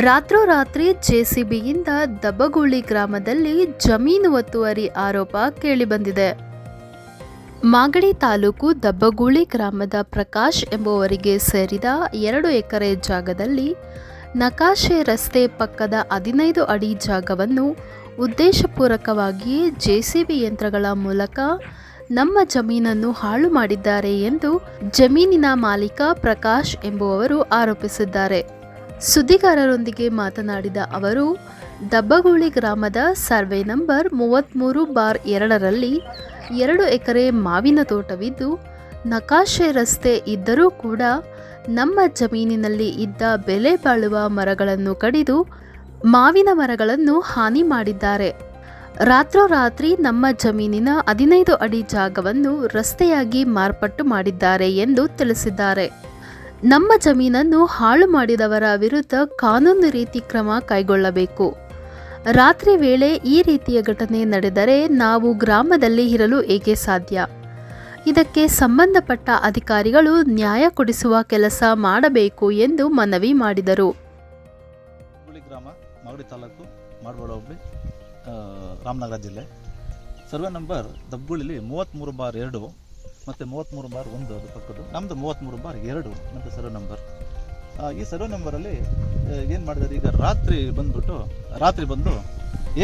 ರಾತ್ರೋರಾತ್ರಿ ಜೆಸಿಬಿಯಿಂದ ದಬ್ಬಗುಳಿ ಗ್ರಾಮದಲ್ಲಿ ಜಮೀನು ಒತ್ತುವರಿ ಆರೋಪ ಕೇಳಿಬಂದಿದೆ. ಮಾಗಡಿ ತಾಲೂಕು ದಬ್ಬಗೂಳಿ ಗ್ರಾಮದ ಪ್ರಕಾಶ್ ಎಂಬುವರಿಗೆ ಸೇರಿದ ಎರಡು ಎಕರೆ ಜಾಗದಲ್ಲಿ ನಕಾಶೆ ರಸ್ತೆ ಪಕ್ಕದ ಹದಿನೈದು ಅಡಿ ಜಾಗವನ್ನು ಉದ್ದೇಶಪೂರ್ವಕವಾಗಿ ಜೆಸಿಬಿ ಯಂತ್ರಗಳ ಮೂಲಕ ನಮ್ಮ ಜಮೀನನ್ನು ಹಾಳು ಮಾಡಿದ್ದಾರೆ ಎಂದು ಜಮೀನಿನ ಮಾಲೀಕ ಪ್ರಕಾಶ್ ಎಂಬುವವರು ಆರೋಪಿಸಿದ್ದಾರೆ. ಸುದ್ದಿಗಾರರೊಂದಿಗೆ ಮಾತನಾಡಿದ ಅವರು, ದಬ್ಬಗೋಳಿ ಗ್ರಾಮದ ಸರ್ವೆ ನಂಬರ್ ಮೂವತ್ತ್ಮೂರು ಬಾರ್ ಎರಡರಲ್ಲಿ ಎರಡು ಎಕರೆ ಮಾವಿನ ತೋಟವಿದ್ದು, ನಕಾಶೆ ರಸ್ತೆ ಇದ್ದರೂ ಕೂಡ ನಮ್ಮ ಜಮೀನಿನಲ್ಲಿ ಇದ್ದ ಬೆಲೆ ಬಾಳುವ ಮರಗಳನ್ನು ಕಡಿದು ಮಾವಿನ ಮರಗಳನ್ನು ಹಾನಿ ಮಾಡಿದ್ದಾರೆ. ರಾತ್ರೋರಾತ್ರಿ ನಮ್ಮ ಜಮೀನಿನ ಹದಿನೈದು ಅಡಿ ಜಾಗವನ್ನು ರಸ್ತೆಯಾಗಿ ಮಾರ್ಪಟ್ಟು ಮಾಡಿದ್ದಾರೆ ಎಂದು ತಿಳಿಸಿದ್ದಾರೆ. ನಮ್ಮ ಜಮೀನನ್ನು ಹಾಳು ಮಾಡಿದವರ ವಿರುದ್ಧ ಕಾನೂನು ರೀತಿ ಕ್ರಮ ಕೈಗೊಳ್ಳಬೇಕು. ರಾತ್ರಿ ವೇಳೆ ಈ ರೀತಿಯ ಘಟನೆ ನಡೆದರೆ ನಾವು ಗ್ರಾಮದಲ್ಲಿ ಇರಲು ಏಕೆ ಸಾಧ್ಯ? ಇದಕ್ಕೆ ಸಂಬಂಧಪಟ್ಟ ಅಧಿಕಾರಿಗಳು ನ್ಯಾಯ ಕೊಡಿಸುವ ಕೆಲಸ ಮಾಡಬೇಕು ಎಂದು ಮನವಿ ಮಾಡಿದರು. ರಾಮನಗರ ಜಿಲ್ಲೆ. ಸರ್ವೆ ನಂಬರ್ ದಬ್ಬುಳಿಲಿ ಮೂವತ್ತ್ಮೂರು ಬಾರ್ ಎರಡು ಮತ್ತು ಮೂವತ್ತ್ಮೂರು ಬಾರ್ ಒಂದು ಅದು ಪಕ್ಕದ್ದು. ನಮ್ಮದು ಮೂವತ್ತ್ಮೂರು ಬಾರ್ ಎರಡು ಮತ್ತು ಸರ್ವ ನಂಬರ್. ಈ ಸರ್ವ ನಂಬರಲ್ಲಿ ಏನು ಮಾಡಿದ್ದಾರೆ ಈಗ ರಾತ್ರಿ ಬಂದುಬಿಟ್ಟು ರಾತ್ರಿ ಬಂದು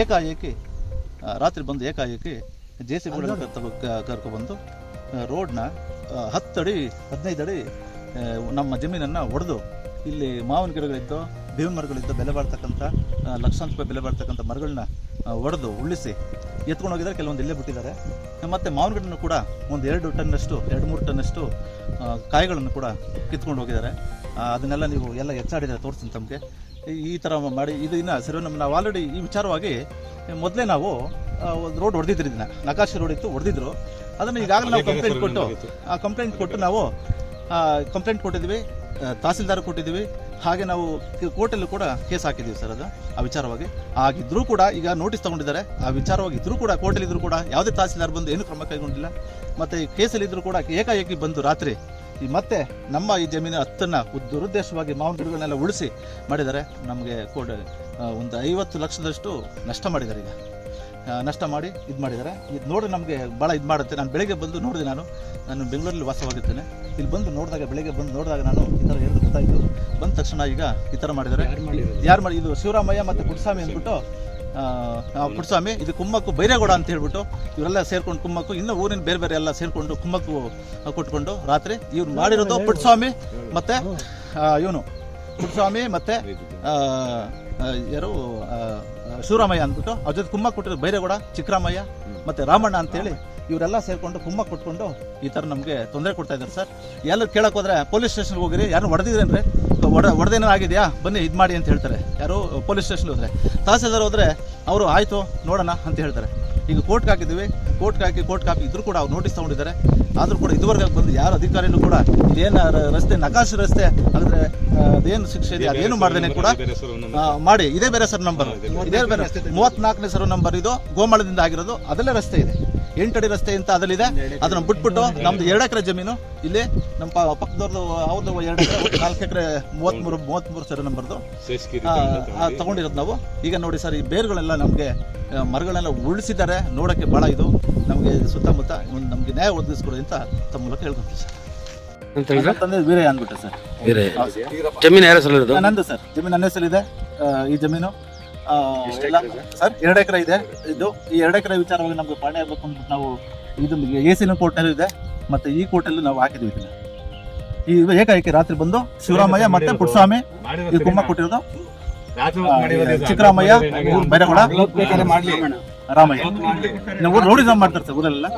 ಏಕಾಏಕಿ ರಾತ್ರಿ ಬಂದು ಏಕಾಏಕಿ ಜೆ ಸಿ ಬಿ ಕರ್ಕೊಬಂದು ರೋಡ್ನ ಹತ್ತಡಿ ಹದಿನೈದು ಅಡಿ ನಮ್ಮ ಜಮೀನನ್ನು ಒಡೆದು ಇಲ್ಲಿ ಮಾವಿನ ಗಿಡಗಳಿದ್ದು ಬೇವಿನ ಮರಗಳಿದ್ದು ಬೆಲೆ ಬಾಳ್ತಕ್ಕಂಥ ಲಕ್ಷಾಂತ ಲಕ್ಷಾಂತರ ರೂಪಾಯಿ ಬೆಲೆ ಬಾಳ್ತಕ್ಕಂಥ ಮರಗಳನ್ನ ಒಡೆದು ಉಳಿಸಿ ಎತ್ಕೊಂಡು ಹೋಗಿದ್ದಾರೆ ಕೆಲವೊಂದು ಇಲ್ಲೇ ಬಿಟ್ಟಿದ್ದಾರೆ. ಮತ್ತು ಮಾವಿನ ಗಿಡನೂ ಕೂಡ ಒಂದು ಎರಡು ಟನ್ನಷ್ಟು ಎರಡು ಮೂರು ಟನ್ನಷ್ಟು ಕಾಯಿಗಳನ್ನು ಕೂಡ ಕಿತ್ಕೊಂಡು ಹೋಗಿದ್ದಾರೆ ಅದನ್ನೆಲ್ಲ ನೀವು ಎಲ್ಲ ಹೆಚ್ಚಾಡಿದ್ರೆ ತೋರಿಸ್ತೀನಿ ತಮಗೆ. ಈ ಥರ ಮಾಡಿ ಇದು ಇನ್ನು ಸರಿ ನಮ್ಮ ನಾವು ಆಲ್ರೆಡಿ ಈ ವಿಚಾರವಾಗಿ ಮೊದಲೇ ನಾವು ಒಂದು ರೋಡ್ ಹೊಡೆದಿದ್ರು ಇದನ್ನ. ನಕಾಶೆ ರೋಡ್ ಇತ್ತು ಹೊಡೆದಿದ್ರು. ಅದನ್ನು ಈಗಾಗಲೇ ನಾವು ಕಂಪ್ಲೇಂಟ್ ಕೊಟ್ಟು ಆ ಕಂಪ್ಲೇಂಟ್ ಕೊಟ್ಟು ನಾವು ಕಂಪ್ಲೇಂಟ್ ಕೊಟ್ಟಿದ್ದೀವಿ ತಹಸೀಲ್ದಾರ್ ಕೊಟ್ಟಿದ್ದೀವಿ ಹಾಗೆ ನಾವು ಕೋರ್ಟಲ್ಲೂ ಕೂಡ ಕೇಸ್ ಹಾಕಿದ್ದೀವಿ ಸರ್ ಅದು, ಆ ವಿಚಾರವಾಗಿ. ಆಗಿದ್ರೂ ಕೂಡ ಈಗ ನೋಟಿಸ್ ತಗೊಂಡಿದ್ದಾರೆ. ಆ ವಿಚಾರವಾಗಿ ಇದ್ರೂ ಕೂಡ ಕೋರ್ಟಲ್ಲಿ ಇದ್ರೂ ಕೂಡ ಯಾವುದೇ ತಹಸೀಲ್ದಾರ್ ಬಂದು ಏನು ಕ್ರಮ ಕೈಗೊಂಡಿಲ್ಲ. ಮತ್ತು ಈ ಕೇಸಲ್ಲಿ ಇದ್ರೂ ಕೂಡ ಏಕಾಏಕಿ ಬಂದು ರಾತ್ರಿ ಈ ಮತ್ತೆ ನಮ್ಮ ಈ ಜಮೀನು ಹತ್ತನ್ನು ದುರುದ್ದೇಶವಾಗಿ ಮಾವಿನ ಗಿಡಗಳನ್ನೆಲ್ಲ ಉಳಿಸಿ ಮಾಡಿದ್ದಾರೆ. ನಮಗೆ ಕೋರ್ಟ್ ಒಂದು ಐವತ್ತು ಲಕ್ಷದಷ್ಟು ನಷ್ಟ ಮಾಡಿದ್ದಾರೆ ಈಗ. ನಷ್ಟ ಮಾಡಿ ಇದು ಮಾಡಿದ್ದಾರೆ. ಇದು ನೋಡಿ ನಮಗೆ ಭಾಳ ಇದು ಮಾಡುತ್ತೆ. ನಾನು ಬೆಳಗ್ಗೆ ಬಂದು ನೋಡಿದೆ ನಾನು. ನಾನು ಬೆಂಗಳೂರಲ್ಲಿ ವಾಸವಾಗಿರ್ತೇನೆ. ಇಲ್ಲಿ ಬಂದು ನೋಡಿದಾಗ ಬೆಳಗ್ಗೆ ಬಂದು ನೋಡಿದಾಗ ನಾನು ಈ ಥರ ಹೇಳಿದ್ರು ಗೊತ್ತಾಯಿತು. ಬಂದ ತಕ್ಷಣ ಈಗ ಈ ಥರ ಮಾಡಿದ್ದಾರೆ. ಯಾರು ಮಾಡಿ ಇದು ಶಿವರಾಮಯ್ಯ ಮತ್ತು ಪುಟ್ಟಸ್ವಾಮಿ ಅಂದ್ಬಿಟ್ಟು ಪುಟ್ಟಸ್ವಾಮಿ ಇದು ಕುಮ್ಮಕ್ಕು ಬೈರೇಗೌಡ ಅಂತ ಹೇಳ್ಬಿಟ್ಟು ಇವರೆಲ್ಲ ಸೇರ್ಕೊಂಡು ಕುಮ್ಮಕ್ಕು ಇನ್ನು ಊರಿನ ಬೇರೆ ಬೇರೆ ಎಲ್ಲ ಸೇರಿಕೊಂಡು ಕುಮ್ಮಕ್ಕು ಕೊಟ್ಕೊಂಡು ರಾತ್ರಿ ಇವ್ರು ಮಾಡಿರೋದು ಪುಟ್ಟಸ್ವಾಮಿ ಮತ್ತು ಇವನು. ಪುಟ್ಟಸ್ವಾಮಿ ಮತ್ತೆ ಯಾರು ಶಿವರಾಮಯ್ಯ ಅಂದ್ಬಿಟ್ಟು ಅವ್ರ ಜೊತೆ ಕುಮ್ಮ ಕೊಟ್ಟಿರೋ ಬೈರೇಗೌಡ ಚಿಕ್ಕರಾಮಯ್ಯ ಮತ್ತೆ ರಾಮಣ್ಣ ಅಂತೇಳಿ ಇವರೆಲ್ಲ ಸೇರಿಕೊಂಡು ಕುಮ್ಮ ಕೊಟ್ಕೊಂಡು ಈ ಥರ ನಮಗೆ ತೊಂದರೆ ಕೊಡ್ತಾ ಇದ್ದಾರೆ ಸರ್. ಎಲ್ಲರೂ ಕೇಳಕ್ ಹೋದ್ರೆ ಪೊಲೀಸ್ ಸ್ಟೇಷನ್ಗೆ ಹೋಗಿರಿ. ಯಾರು ಹೊಡೆದಿದ್ರೇನ್ರಿ? ಒಡ ಹೊಡೆದೇನೋ ಆಗಿದೆಯಾ? ಬನ್ನಿ ಇದು ಮಾಡಿ ಅಂತ ಹೇಳ್ತಾರೆ. ಯಾರು, ಪೊಲೀಸ್ ಸ್ಟೇಷನ್ಗೆ ಹೋದ್ರೆ. ತಹಸೀಲ್ದಾರ್ ಹೋದ್ರೆ ಅವರು, ಆಯಿತು, ನೋಡೋಣ ಅಂತ ಹೇಳ್ತಾರೆ. ಈಗ ಕೋರ್ಟ್ಗೆ ಹಾಕಿದ್ದೀವಿ. ಕೋರ್ಟ್ಗೆ ಹಾಕಿ ಕೋರ್ಟ್ ಕಾಪಿ ಇದ್ರೂ ಕೂಡ ಅವ್ರು ನೋಟಿಸ್ ತಗೊಂಡಿದ್ದಾರೆ. ಆದರೂ ಕೂಡ ಇದುವರೆಗೆ ಬಂದು ಯಾರು ಅಧಿಕಾರಿನೂ ಕೂಡ ಇದೇನು ರಸ್ತೆ ನಕಾಶೆ ರಸ್ತೆ ಅಂದರೆ ಅದೇನು ಶಿಕ್ಷೆ ಇದೆ ಅದೇನು ಮಾಡ್ದೇನೆ ಕೂಡ ಮಾಡಿ. ಇದೇ ಬೇರೆ ಸರ್ ನಂಬರ್ ಇದೇ ಬೇರೆ ಮೂವತ್ನಾಲ್ಕನೇ ಸರ್ ನಂಬರ್ ಇದು ಗೋಮಾಳದಿಂದ ಆಗಿರೋದು ಅದಲ್ಲೇ ರಸ್ತೆ ಇದೆ. ಎಂಟಡಿ ರಸ್ತೆ ಅಂತ ಅದಲ್ಲಿದೆ ಅದನ್ನ ಬಿಟ್ಬಿಟ್ಟು ನಮ್ದು ಎರಡು ಎಕರೆ ಜಮೀನು. ಇಲ್ಲಿ ನಮ್ಮ ಪಕ್ಕದವ್ರದ್ದು ಅವ್ರದ್ದು ಎರಡು ಎಕರೆ ನಾಲ್ಕು ಎಕರೆ ಮೂವತ್ಮೂರು ಮೂವತ್ಮೂರು ಸರಿ ನಂಬರ್ದು. ತಗೊಂಡಿರೋದು ನಾವು. ಈಗ ನೋಡಿ ಸರ್ ಈ ಬೇರುಗಳೆಲ್ಲ ನಮಗೆ ಮರಗಳನ್ನೆಲ್ಲ ಉಳಿಸಿದ್ದಾರೆ. ನೋಡೋಕ್ಕೆ ಭಾಳ ಇದು. ನಮಗೆ ಸುತ್ತಮುತ್ತ ಒಂದು ನಮಗೆ ನ್ಯಾಯ ಒದಗಿಸ್ಕೊಡಿ ಅಂತ ತಮ್ಮ ಮೂಲಕ ಹೇಳ್ಕೊಂತೀವಿ ಸರ್. ತಂದೆ ವೀರಯ್ಯ ಅಂದ್ಬಿಟ್ಟೆ ಸರ್. ಬೇರೆ ಜಮೀನು ಯಾರ ನಂದು ಸರ್. ಜಮೀನು ನನ್ನ ಹೆಸರಿದೆ ಇದೆ ಈ ಜಮೀನು. ಎಲ್ಲ- ಸರ್ ಎರಡು ಎಕರೆ ಇದೆ. ಇದು ಈ ಎರಡು ಎಕರೆ ವಿಚಾರವಾಗಿ ನಮಗೆ ಪಾಣಿ ಆಗಬೇಕು ಅಂತ ನಾವು ಇದು ಎ ಸಿನ ಇದೆ. ಮತ್ತೆ ಈ ಕೋರ್ಟಲ್ಲೂ ನಾವು ಹಾಕಿದ್ವಿ ಇದನ್ನ. ಈ ಏಕಾಏಕಿ ರಾತ್ರಿ ಬಂದು ಶಿವರಾಮಯ್ಯ ಮತ್ತೆ ಪುಟ್ಸ್ವಾಮಿ ಈ ಕುಮ್ಮ ಕೊಟ್ಟಿರೋದು ಚಿಕ್ಕರಾಮಯ್ಯ ಬೈರಗೌಡ ರಾಮಯ್ಯ. ನಾವು ರೋಡಿಸಮ್ ಮಾಡ್ತಾರೆ ಸರ್ ಊರಲ್ಲೆಲ್ಲ.